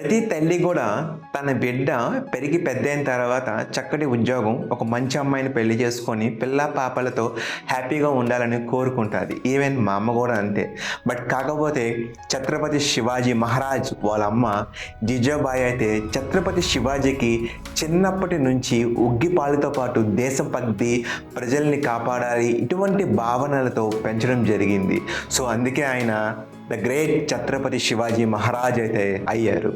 ప్రతి తల్లి కూడా తన బిడ్డ పెరిగి పెద్ద అయిన తర్వాత చక్కటి ఉద్యోగం ఒక మంచి అమ్మాయిని పెళ్ళి చేసుకొని పిల్ల పాపలతో హ్యాపీగా ఉండాలని కోరుకుంటుంది. ఈవెన్ మా అమ్మ కూడా అంతే. బట్ కాకపోతే ఛత్రపతి శివాజీ మహారాజ్ వాళ్ళ అమ్మ జిజాబాయి అయితే ఛత్రపతి శివాజీకి చిన్నప్పటి నుంచి ఉగ్గిపాలతో పాటు దేశభక్తి ప్రజల్ని కాపాడాలి ఇటువంటి భావనలతో పెంచడం జరిగింది. సో అందుకే ఆయన ద గ్రేట్ ఛత్రపతి శివాజీ మహారాజ్ అయితే అయ్యారు.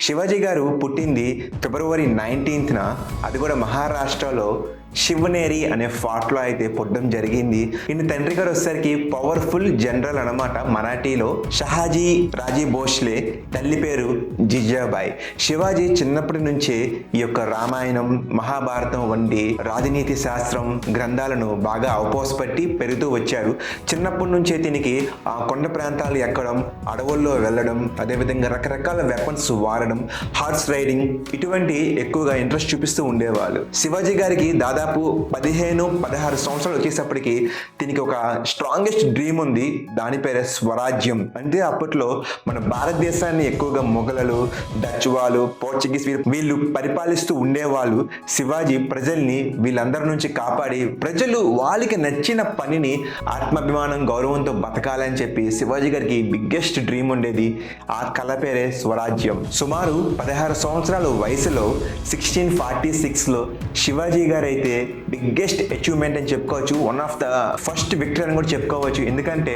శివాజీ గారు పుట్టింది ఫిబ్రవరి నైన్టీన్త్న. అది కూడా మహారాష్ట్రలో శివనేరి అనే ఫాట్లో అయితే పుట్టడం జరిగింది. ఈయన తండ్రి గారు వచ్చేసరికి పవర్ఫుల్ జనరల్ అన్నమాట మరాఠీలో. షహాజీ రాజీ భోస్లే తల్లి పేరు జిజాబాయ్ శివాజీ చిన్నప్పటి నుంచే ఈ యొక్క రామాయణం మహాభారతం వంటి రాజనీతి శాస్త్రం గ్రంథాలను బాగా అవపోసపెట్టి పెరుగుతూ వచ్చారు. చిన్నప్పటి నుంచే దీనికి ఆ కొండ ప్రాంతాలు ఎక్కడం అడవుల్లో వెళ్ళడం అదేవిధంగా రకరకాల వెపన్స్ వాడడం హార్స్ రైడింగ్ ఇటువంటి ఎక్కువగా ఇంట్రెస్ట్ చూపిస్తూ ఉండేవాళ్ళు. శివాజీ గారికి దాదాపు దాదాపు పదిహేను పదహారు సంవత్సరాలు వచ్చేసప్పటికి దీనికి ఒక స్ట్రాంగెస్ట్ డ్రీమ్ ఉంది. దాని పేరే స్వరాజ్యం. అంటే అప్పట్లో మన భారతదేశాన్ని ఎక్కువగా మొఘలలు డచ్ వాళ్ళు పోర్చుగీస్ వీళ్ళు- వీళ్ళు పరిపాలిస్తూ ఉండేవాళ్ళు. శివాజీ ప్రజల్ని వీళ్ళందరి నుంచి కాపాడి ప్రజలు వాళ్ళకి నచ్చిన పనిని ఆత్మాభిమానం గౌరవంతో బతకాలని చెప్పి శివాజీ గారికి బిగ్గెస్ట్ డ్రీమ్ ఉండేది. ఆ కళ పేరే స్వరాజ్యం. సుమారు పదహారు సంవత్సరాల వయసులో సిక్స్టీన్ ఫార్టీ సిక్స్లో శివాజీ గారు అయితే బిగ్గెస్ట్ అచీవ్మెంట్ అని చెప్పుకోవచ్చు one of the first victory అని కూడా చెప్పుకోవచ్చు. ఎందుకంటే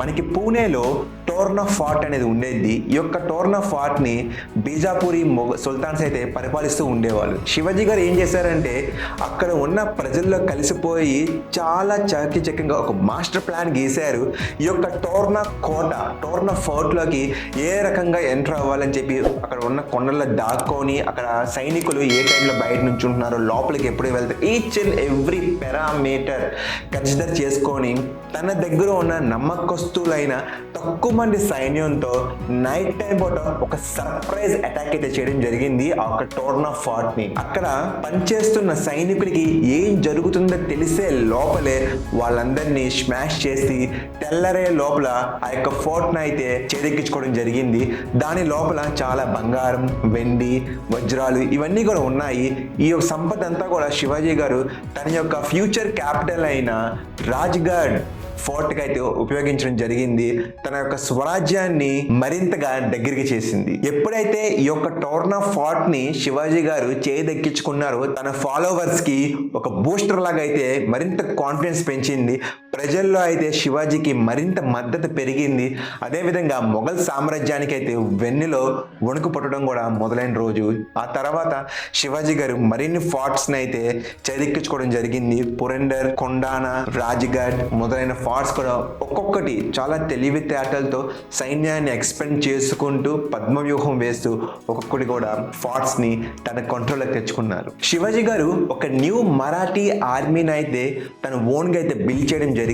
మనకి పూణేలో టోర్న్ ఆఫ్ ఫార్ట్ అనేది ఉండేది. ఈ యొక్క టోర్నా ఫార్ట్ని బీజాపూరి మొగ సుల్తాన్స్ అయితే పరిపాలిస్తూ ఉండేవాళ్ళు. శివాజీ గారు ఏం చేశారంటే అక్కడ ఉన్న ప్రజల్లో కలిసిపోయి చాలా చాకచక్యంగా ఒక మాస్టర్ ప్లాన్ గీశారు. ఈ యొక్క టోర్నా కోట టోర్నా ఫోర్ట్లోకి ఏ రకంగా ఎంటర్ అవ్వాలని చెప్పి అక్కడ ఉన్న కొండల్లో దాక్కొని అక్కడ సైనికులు ఏ టైంలో బయట నుంచి ఉంటున్నారో లోపలికి ఎప్పుడు వెళ్తారు each and every parameter consider చేసుకొని తన దగ్గర ఉన్న నమ్మకస్తులైన తక్కువ మంది సైన్యంతో నైట్ టైం పూట ఒక సర్ప్రైజ్ అటాక్ అయితే చేయడం జరిగింది ఆ యొక్క టోర్న్ ఫార్ట్ని. అక్కడ పనిచేస్తున్న సైనికుడికి ఏం జరుగుతుందో తెలిసే లోపలే వాళ్ళందరినీ స్మాష్ చేసి తెల్లరే లోపల ఆ యొక్క ఫోర్ట్ అయితే చేదెక్కించుకోవడం జరిగింది. దాని లోపల చాలా బంగారం వెండి వజ్రాలు ఇవన్నీ కూడా ఉన్నాయి. ఈ యొక్క సంపద అంతా కూడా శివాజీ గారు తన యొక్క ఫ్యూచర్ క్యాపిటల్ అయిన రాజ్గఢ్ ఫోర్ట్కి అయితే ఉపయోగించడం జరిగింది. తన యొక్క స్వరాజ్యాన్ని మరింతగా దగ్గరికి చేసింది. ఎప్పుడైతే ఈ యొక్క టోర్నా ఫార్ట్ని శివాజీ గారు దక్కించుకున్నారో తన ఫాలోవర్స్కి ఒక బూస్టర్ లాగా అయితే మరింత కాన్ఫిడెన్స్ పెంచింది. ప్రజల్లో అయితే శివాజీకి మరింత మద్దతు పెరిగింది. అదేవిధంగా మొఘల్ సామ్రాజ్యానికి అయితే వెన్నులో వణుకు పుట్టడం కూడా మొదలైన రోజు. ఆ తర్వాత శివాజీ గారు మరిన్ని ఫార్ట్స్ని అయితే చేదెక్కించుకోవడం జరిగింది. పురండర్ కొండానా రాజ్ఘాట్ మొదలైన ఫార్ట్స్ కూడా ఒక్కొక్కటి చాలా తెలివితేటలతో సైన్యాన్ని ఎక్స్పెండ్ చేసుకుంటూ పద్మవ్యూహం వేస్తూ ఒక్కొక్కటి కూడా ఫార్ట్స్ని తన కంట్రోల్లోకి తెచ్చుకున్నారు. శివాజీ గారు ఒక న్యూ మరాఠీ ఆర్మీని అయితే తన ఓన్గా అయితే బిల్డ్ చేయడం జరిగింది.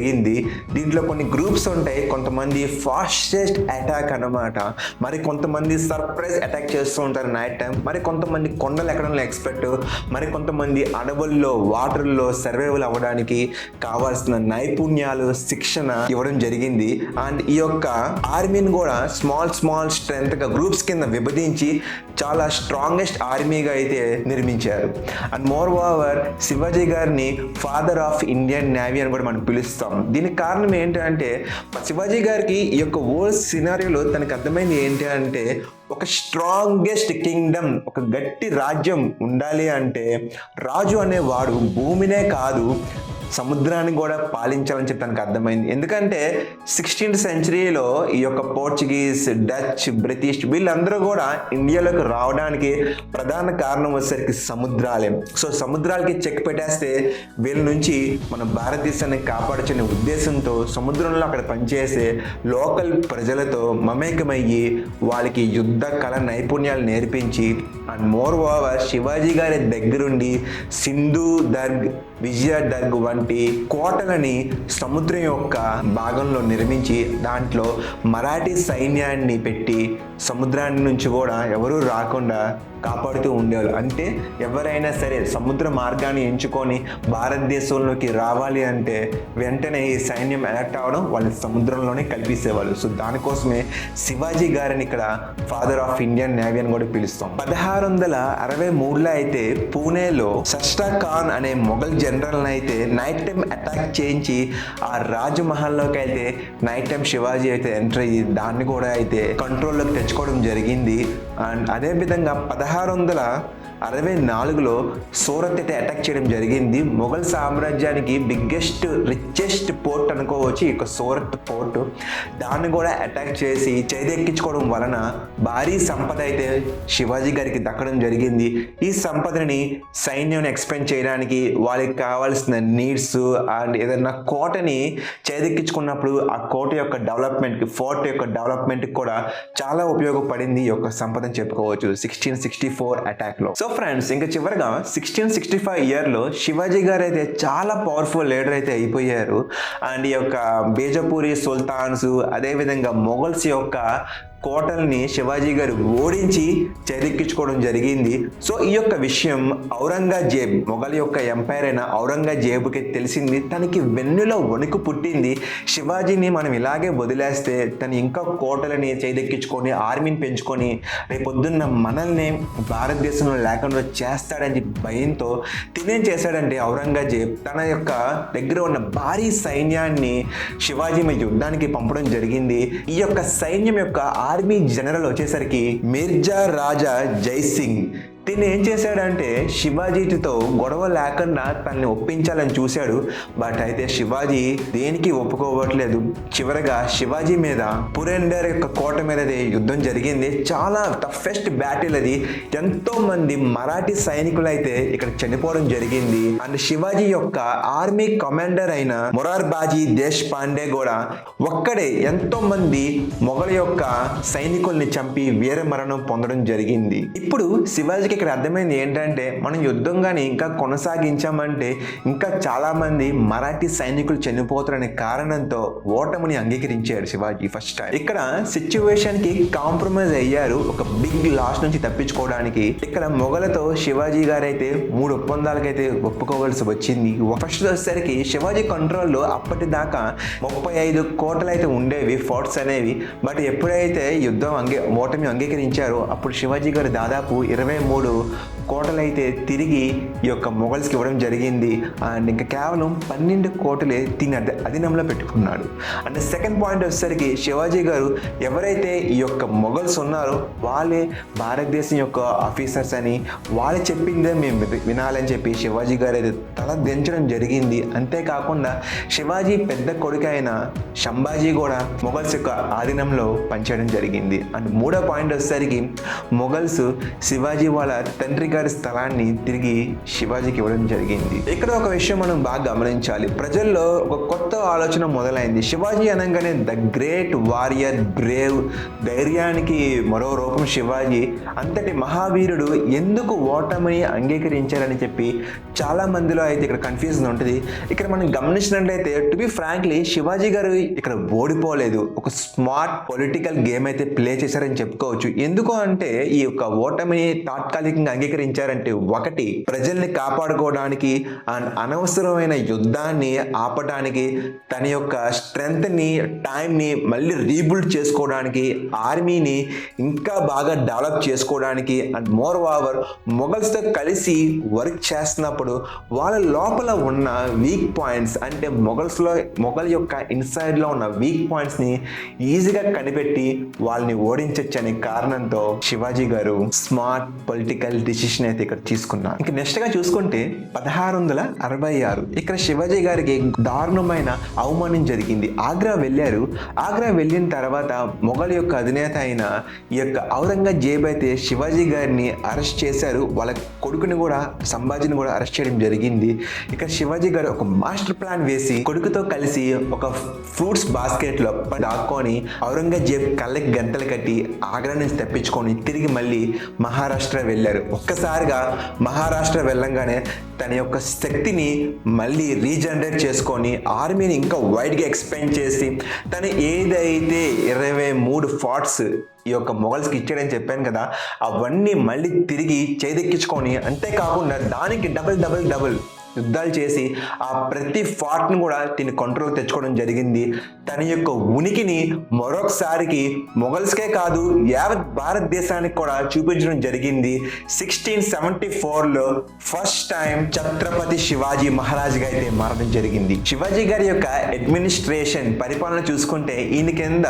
దీంట్లో కొన్ని గ్రూప్స్ ఉంటాయి. కొంతమంది ఫాస్టెస్ట్ అటాక్ అనమాట మరి కొంతమంది సర్ప్రైజ్ అటాక్ చేస్తూ ఉంటారు నైట్ టైం మరి కొంతమంది కొండలు ఎక్కడంలో ఎక్స్పెక్ట్ మరి కొంతమంది అడవుల్లో వాటర్లో సర్వైవల్ అవ్వడానికి కావాల్సిన నైపుణ్యాలు శిక్షణ ఇవ్వడం జరిగింది. అండ్ ఈ యొక్క ఆర్మీని కూడా స్మాల్ స్మాల్ స్ట్రెంత్గా గ్రూప్స్ కింద విభజించి చాలా స్ట్రాంగెస్ట్ ఆర్మీగా అయితే నిర్మించారు. అండ్ మోర్ ఓవర్ శివాజీ గారిని ఫాదర్ ఆఫ్ ఇండియన్ నేవీ అని కూడా మనం పిలుస్తాం దీనికి కారణం ఏంటంటే శివాజీ గారికి ఈ యొక్క ఓల్డ్ సినారియోలో తనకు అర్థమైంది ఏంటి అంటే ఒక స్ట్రాంగెస్ట్ కింగ్డమ్ ఒక గట్టి రాజ్యం ఉండాలి అంటే రాజు అనేవాడు భూమినే కాదు సముద్రాన్ని కూడా పాలించాలని చెప్పి తనకు అర్థమైంది. ఎందుకంటే సిక్స్టీన్త్ సెంచరీలో ఈ యొక్క పోర్చుగీస్ డచ్ బ్రిటిష్ వీళ్ళందరూ కూడా ఇండియాలోకి రావడానికి ప్రధాన కారణం వచ్చేసరికి సముద్రాలే. సో సముద్రాలకి చెక్ పెట్టేస్తే వీళ్ళ నుంచి మన భారతదేశాన్ని కాపాడుచునే ఉద్దేశంతో సముద్రంలో అక్కడ పనిచేసే లోకల్ ప్రజలతో మమేకమయ్యి వాళ్ళకి యుద్ధ కళ నైపుణ్యాలు నేర్పించి అండ్ మోర్ ఓవర్ శివాజీ గారి దగ్గరుండి సింధు దర్గ్ విజయ దర్గ్ వంటి కోటలని సముద్రం యొక్క భాగంలో నిర్మించి దాంట్లో మరాఠీ సైన్యాన్ని పెట్టి సముద్రాన్ని నుంచి కూడా ఎవరూ రాకుండా కాపాడుతూ ఉండేవాళ్ళు. అంటే ఎవరైనా సరే సముద్ర మార్గాన్ని ఎంచుకొని భారతదేశంలోకి రావాలి అంటే వెంటనే ఈ సైన్యం ఎలక్ట్ అవ్వడం వాళ్ళు సముద్రంలోనే కల్పిసేవాళ్ళు. సో దానికోసమే శివాజీ గారిని ఇక్కడ ఫాదర్ ఆఫ్ ఇండియన్ నేవీ అని కూడా పిలుస్తాం. పదహారు వందల అరవై మూడులో అయితే పూణేలో సస్టా ఖాన్ అనే మొఘల్ జనరల్ని అయితే నైట్ టైం అటాక్ చేయించి ఆ రాజమహల్లోకి అయితే నైట్ టైం శివాజీ అయితే ఎంటర్ అయ్యి దాన్ని కూడా అయితే కంట్రోల్లోకి తెచ్చుకోవడం జరిగింది. అండ్ అదే విధంగా పదహారు వందల అరవై నాలుగులో సూరత్ అయితే అటాక్ చేయడం జరిగింది. మొఘల్ సామ్రాజ్యానికి బిగ్గెస్ట్ రిచెస్ట్ పోర్ట్ అనుకోవచ్చు ఈ యొక్క సూరత్ పోర్ట్ దాన్ని కూడా అటాక్ చేసి చేదెక్కించుకోవడం వలన భారీ సంపద అయితే శివాజీ గారికి దక్కడం జరిగింది. ఈ సంపదని సైన్యం ఎక్స్పెండ్ చేయడానికి వాళ్ళకి కావాల్సిన నీడ్స్ అండ్ ఏదైనా కోటని చేదెక్కించుకున్నప్పుడు ఆ కోట యొక్క డెవలప్మెంట్కి ఫోర్ట్ యొక్క డెవలప్మెంట్కి కూడా చాలా ఉపయోగపడింది ఈ యొక్క సంపదని చెప్పుకోవచ్చు. సిక్స్టీన్ సిక్స్టీ ఫోర్ అటాక్లో సో ఫ్రెండ్స్ ఇంకా చివరిగా సిక్స్టీన్ సిక్స్టీ ఫైవ్ ఇయర్లో శివాజీ గారు అయితే చాలా పవర్ఫుల్ లీడర్ అయితే అయిపోయారు. అండ్ ఈ యొక్క బేజపూరి సుల్తాన్స్ అదేవిధంగా మొఘల్స్ యొక్క కోటల్ని శివాజీ గారు ఓడించి చేదెక్కించుకోవడం జరిగింది. సో ఈ యొక్క విషయం ఔరంగజేబ్ మొఘల్ యొక్క ఎంపైర్ అయిన ఔరంగజేబుకి తెలిసింది. తనకి వెన్నులో వణుకు పుట్టింది. శివాజీని మనం ఇలాగే వదిలేస్తే తను ఇంకా కోటలని చేదెక్కించుకొని ఆర్మీని పెంచుకొని రేపొద్దున్న మనల్ని భారతదేశంలో లేకుండా చేస్తాడని భయంతో తినేం చేశాడంటే ఔరంగజేబ్. తన యొక్క దగ్గర ఉన్న భారీ సైన్యాన్ని శివాజీ మీద యుద్ధానికి పంపడం జరిగింది. ఈ యొక్క సైన్యం యొక్క ఆర్మీ జనరల్ వచ్చేసరికి మిర్జా రాజా జై సింగ్ తిని ఏం చేశాడంటే శివాజీతో గొడవ లేకుండా తనని ఒప్పించాలని చూశాడు. బట్ అయితే శివాజీ దేనికి ఒప్పుకోవట్లేదు. చివరగా శివాజీ మీద పురందర్ యొక్క కోట మీద యుద్ధం జరిగింది. చాలా టఫెస్ట్ బ్యాటిల్ అది. ఎంతో మంది మరాఠీ సైనికులు అయితే ఇక్కడ చనిపోవడం జరిగింది. అండ్ శివాజీ యొక్క ఆర్మీ కమాండర్ అయిన మురార్ బాజీ దేశ్ పాండే కూడా ఒక్కడే ఎంతో మంది మొఘల యొక్క సైనికుల్ని చంపి వీర మరణం పొందడం జరిగింది. ఇప్పుడు శివాజీకి ఇక్కడ అర్థమైంది ఏంటంటే మనం యుద్ధం కానీ ఇంకా కొనసాగించామంటే ఇంకా చాలామంది మరాఠీ సైనికులు చనిపోతారనే కారణంతో ఓటమిని అంగీకరించారు శివాజీ ఫస్ట్ టైం ఇక్కడ సిచ్యువేషన్కి కాంప్రమైజ్ అయ్యారు ఒక బిగ్ లాస్ నుంచి తప్పించుకోవడానికి. ఇక్కడ మొఘలతో శివాజీ గారైతే మూడు ఒప్పందాలకైతే ఒప్పుకోవాల్సి వచ్చింది. ఫస్ట్ వచ్చేసరికి శివాజీ కంట్రోల్లో అప్పటిదాకా ముప్పై ఐదు కోటలు అయితే ఉండేవి ఫోర్ట్స్ అనేవి. బట్ ఎప్పుడైతే యుద్ధం అంగీ ఓటమి అంగీకరించారో అప్పుడు శివాజీ గారు దాదాపు ఇరవై మూడు కోటలు అయితే తిరిగి ఈ యొక్క మొఘల్స్కి ఇవ్వడం జరిగింది. అండ్ ఇంకా కేవలం పన్నెండు కోటలే తిని అధి అధీనంలో పెట్టుకున్నాడు. అండ్ సెకండ్ పాయింట్ వచ్చేసరికి శివాజీ గారు ఎవరైతే ఈ యొక్క మొఘల్స్ ఉన్నారో వాళ్ళే భారతదేశం యొక్క ఆఫీసర్స్ అని వాళ్ళు చెప్పిందే మేము వినాలని చెప్పి శివాజీ గారు అయితే తల దించడం జరిగింది. అంతేకాకుండా శివాజీ పెద్ద కొడుకు అయిన శంభాజీ కూడా మొఘల్స్ యొక్క ఆధీనంలో పనిచేయడం జరిగింది. అండ్ మూడో పాయింట్ వచ్చేసరికి మొఘల్స్ శివాజీ వాళ్ళ తండ్రి గారి స్థలాన్ని తిరిగి శివాజీకి ఇవ్వడం జరిగింది. ఇక్కడ ఒక విషయం మనం బాగా గమనించాలి. ప్రజల్లో ఒక కొత్త ఆలోచన మొదలైంది. శివాజీ అనగానే ద గ్రేట్ వారియర్ బ్రేవ్ ధైర్యానికి మరో రూపం శివాజీ. అంతటి మహావీరుడు ఎందుకు ఓటమిని అంగీకరించారని చెప్పి చాలా మందిలో అయితే ఇక్కడ కన్ఫ్యూజన్ ఉంటుంది. ఇక్కడ మనం గమనించినట్లయితే టు బి ఫ్రాంక్లీ శివాజీ గారు ఇక్కడ ఓడిపోలేదు. ఒక స్మార్ట్ పొలిటికల్ గేమ్ అయితే ప్లే చేశారని చెప్పుకోవచ్చు. ఎందుకు అంటే ఈ యొక్క ఓటమిని తాత్కాలికంగా అంగీకరించారంటే ఒకటి ప్రజల్ని కాపాడుకోవడానికి అండ్ అనవసరమైన యుద్ధాన్ని ఆపడానికి తన యొక్క స్ట్రెంగ్త్ని టైంని మళ్ళీ రీబిల్డ్ చేసుకోవడానికి ఆర్మీని ఇంకా బాగా డెవలప్ చేసుకోవడానికి అండ్ మోర్ ఓవర్ మొఘల్స్తో కలిసి వర్క్ చేస్తున్నప్పుడు వాళ్ళ లోపల ఉన్న వీక్ పాయింట్స్ అంటే మొఘల్స్లో మొఘల్ యొక్క ఇన్సైడ్లో ఉన్న వీక్ పాయింట్స్ని ఈజీగా కనిపెట్టి వాళ్ళని ఓడించవచ్చు అనే కారణంతో శివాజీ గారు స్మార్ట్ పొలిటికల్ డిసిషన్ అయితే ఇక్కడ తీసుకున్నారు ఇంకా నెక్స్ట్గా చూసుకుంటే పదహారు వందల అరవై ఆరు. ఇక్కడ శివాజీ గారికి దారుణమైన అవమానం జరిగింది. ఆగ్రా వెళ్ళారు. ఆగ్రా వెళ్ళిన తర్వాత మొఘల్ యొక్క అధినేత అయిన ఈ యొక్క ఔరంగజేబ్ అయితే శివాజీ గారిని అరెస్ట్ చేశారు. వాళ్ళ కొడుకుని కూడా సంభాజీని కూడా అరెస్ట్ చేయడం జరిగింది. ఇక్కడ శివాజీ గారు ఒక మాస్టర్ ప్లాన్ వేసి కొడుకుతో కలిసి ఒక ఫ్రూట్స్ బాస్కెట్లో దాక్కొని ఔరంగజేబ్ కళ్ళకి గంతలు కట్టి ఆగ్రా నుంచి తప్పించుకొని తిరిగి మళ్ళీ మహారాష్ట్ర వెళ్ళారు. ఒక్కసారి ఒక్కసారిగా మహారాష్ట్ర వెళ్ళంగానే తన యొక్క శక్తిని మళ్ళీ రీజనరేట్ చేసుకొని ఆర్మీని ఇంకా వైడ్గా ఎక్స్పెండ్ చేసి తను ఏదైతే ఇరవై మూడు ఫార్ట్స్ ఈ యొక్క మొగల్స్కి ఇచ్చాడని చెప్పాను కదా అవన్నీ మళ్ళీ తిరిగి చేదెక్కించుకొని అంతేకాకుండా దానికి డబుల్ డబుల్ డబుల్ యుద్ధాలు చేసి ఆ ప్రతి ఫాట్ను కూడా తిని కంట్రోల్ తెచ్చుకోవడం జరిగింది. తన యొక్క ఉనికిని మరొకసారికి మొఘల్స్కే కాదు యావత్ భారతదేశానికి కూడా చూపించడం జరిగింది. సిక్స్టీన్ సెవెంటీ ఫోర్లో ఫస్ట్ టైం ఛత్రపతి శివాజీ మహారాజ్గా అయితే మారడం జరిగింది. శివాజీ గారి యొక్క అడ్మినిస్ట్రేషన్ పరిపాలన చూసుకుంటే ఈయన కింద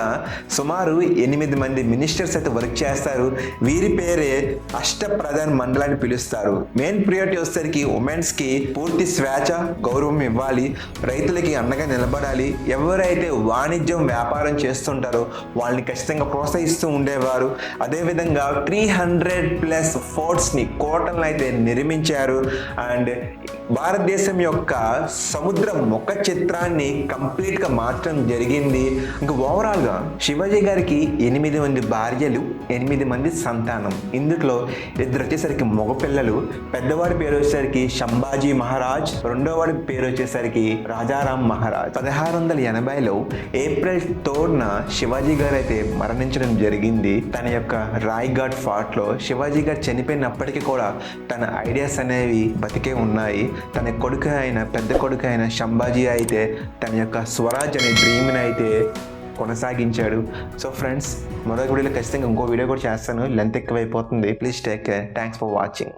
సుమారు ఎనిమిది మంది మినిస్టర్స్ అయితే వర్క్ చేస్తారు. వీరి పేరే అష్టప్రధాన్ మండలాన్ని పిలుస్తారు. మెయిన్ ప్రియారిటీ వచ్చేసరికి ఉమెన్స్కి పూర్తి పూర్తి స్వేచ్ఛ గౌరవం ఇవ్వాలి. రైతులకి అండగా నిలబడాలి. ఎవరైతే వాణిజ్యం వ్యాపారం చేస్తుంటారో వాళ్ళని ఖచ్చితంగా ప్రోత్సహిస్తూ ఉండేవారు. అదేవిధంగా త్రీ హండ్రెడ్ ప్లస్ ఫోర్ట్స్ని కోటలను అయితే నిర్మించారు. అండ్ భారతదేశం యొక్క సముద్ర ముఖ చిత్రాన్ని కంప్లీట్గా మార్చడం జరిగింది. ఇంకా ఓవరాల్గా శివాజీ గారికి ఎనిమిది మంది భార్యలు ఎనిమిది మంది సంతానం. ఇందులో ఇద్దరు వచ్చేసరికి మగపిల్లలు. పెద్దవారి పేరు వచ్చేసరికి శంభాజీ మహారాజ్ రెండోవాడి పేరు వచ్చేసరికి రాజారాం మహారాజ్. పదహారు వందల ఎనభైలో ఏప్రిల్ థర్డ్న శివాజీ గారు అయితే మరణించడం జరిగింది. తన యొక్క రాయ్ఘాట్ ఫార్ట్లో శివాజీ గారు చనిపోయినప్పటికీ కూడా తన ఐడియాస్ అనేవి బతికే ఉన్నాయి. తన కొడుకు అయిన పెద్ద కొడుకు అయిన శంభాజీ అయితే తన యొక్క స్వరాజ్ అనే డ్రీమ్ని అయితే కొనసాగించాడు. సో ఫ్రెండ్స్ మరొక వీడియోలో ఖచ్చితంగా ఇంకో వీడియో కూడా చేస్తాను. లెంత్ ఎక్కువైపోతుంది. Please take care. Thanks for watching.